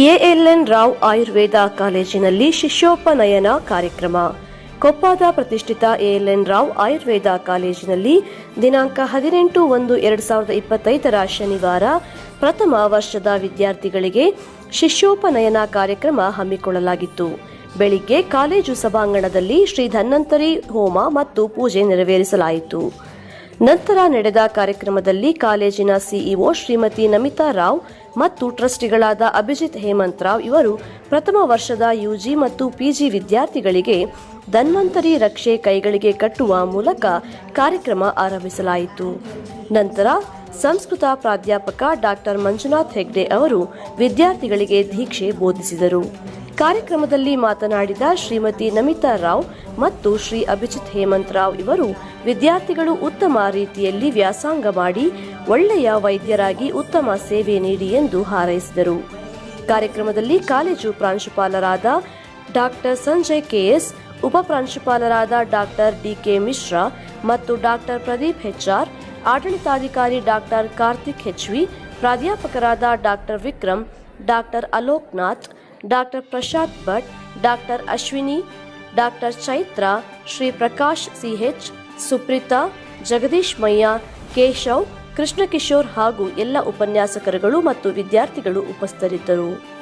ಎಎಲ್ಎನ್ ರಾವ್ ಆಯುರ್ವೇದ ಕಾಲೇಜಿನಲ್ಲಿ ಶಿಷ್ಯೋಪನಯನ ಕಾರ್ಯಕ್ರಮ. ಕೊಪ್ಪದ ಪ್ರತಿಷ್ಠಿತ ಎಎಲ್ಎನ್ ರಾವ್ ಆಯುರ್ವೇದ ಕಾಲೇಜಿನಲ್ಲಿ ದಿನಾಂಕ ಹದಿನೆಂಟು ಒಂದು ಎರಡು ಸಾವಿರದ ಇಪ್ಪತ್ತೈದರ ಶನಿವಾರ ಪ್ರಥಮ ವರ್ಷದ ವಿದ್ಯಾರ್ಥಿಗಳಿಗೆ ಶಿಷ್ಯೋಪನಯನ ಕಾರ್ಯಕ್ರಮ ಹಮ್ಮಿಕೊಳ್ಳಲಾಗಿತ್ತು. ಬೆಳಿಗ್ಗೆ ಕಾಲೇಜು ಸಭಾಂಗಣದಲ್ಲಿ ಶ್ರೀ ಧನ್ವಂತರಿ ಹೋಮ ಮತ್ತು ಪೂಜೆ ನೆರವೇರಿಸಲಾಯಿತು. ನಂತರ ನಡೆದ ಕಾರ್ಯಕ್ರಮದಲ್ಲಿ ಕಾಲೇಜಿನ ಸಿಇಒ ಶ್ರೀಮತಿ ನಮಿತಾ ರಾವ್ ಮತ್ತು ಟ್ರಸ್ಟಿಗಳಾದ ಅಭಿಜಿತ್ ಹೇಮಂತ್ ರಾವ್ ಇವರು ಪ್ರಥಮ ವರ್ಷದ ಯುಜಿ ಮತ್ತು ಪಿಜಿ ವಿದ್ಯಾರ್ಥಿಗಳಿಗೆ ಧನ್ವಂತರಿ ರಕ್ಷೆ ಕೈಗಳಿಗೆ ಕಟ್ಟುವ ಮೂಲಕ ಕಾರ್ಯಕ್ರಮ ಆರಂಭಿಸಲಾಯಿತು. ನಂತರ ಸಂಸ್ಕೃತ ಪ್ರಾಧ್ಯಾಪಕ ಡಾಕ್ಟರ್ ಮಂಜುನಾಥ್ ಹೆಗ್ಡೆ ಅವರು ವಿದ್ಯಾರ್ಥಿಗಳಿಗೆ ದೀಕ್ಷೆ ಬೋಧಿಸಿದರು. ಕಾರ್ಯಕ್ರಮದಲ್ಲಿ ಮಾತನಾಡಿದ ಶ್ರೀಮತಿ ನಮಿತಾ ರಾವ್ ಮತ್ತು ಶ್ರೀ ಅಭಿಜಿತ್ ಹೇಮಂತ್ ರಾವ್ ಇವರು ವಿದ್ಯಾರ್ಥಿಗಳು ಉತ್ತಮ ರೀತಿಯಲ್ಲಿ ವ್ಯಾಸಂಗ ಮಾಡಿ ಒಳ್ಳೆಯ ವೈದ್ಯರಾಗಿ ಉತ್ತಮ ಸೇವೆ ನೀಡಿ ಎಂದು ಹಾರೈಸಿದರು. ಕಾರ್ಯಕ್ರಮದಲ್ಲಿ ಕಾಲೇಜು ಪ್ರಾಂಶುಪಾಲರಾದ ಡಾಕ್ಟರ್ ಸಂಜಯ್ ಕೆಎಸ್, ಉಪ ಪ್ರಾಂಶುಪಾಲರಾದ ಡಾಕ್ಟರ್ ಡಿಕೆ ಮಿಶ್ರಾ ಮತ್ತು ಡಾಕ್ಟರ್ ಪ್ರದೀಪ್ ಹೆಚ್ಆರ್ ಆಡಳಿತಾಧಿಕಾರಿ ಡಾಕ್ಟರ್ ಕಾರ್ತಿಕ್ ಹೆಚ್ವಿ, ಪ್ರಾಧ್ಯಾಪಕರಾದ doctor Vikram doctor Aloknath, doctor Prashant Bhat, doctor Ashwini, doctor Chaitra, Shri Prakash C H Suprita, Jagadish Mayya, Keshav, Krishnakishore ಹಾಗೂ ಎಲ್ಲ ಉಪನ್ಯಾಸಕರುಗಳು ಮತ್ತು ವಿದ್ಯಾರ್ಥಿಗಳು ಉಪಸ್ಥಿತರಿದ್ದರು.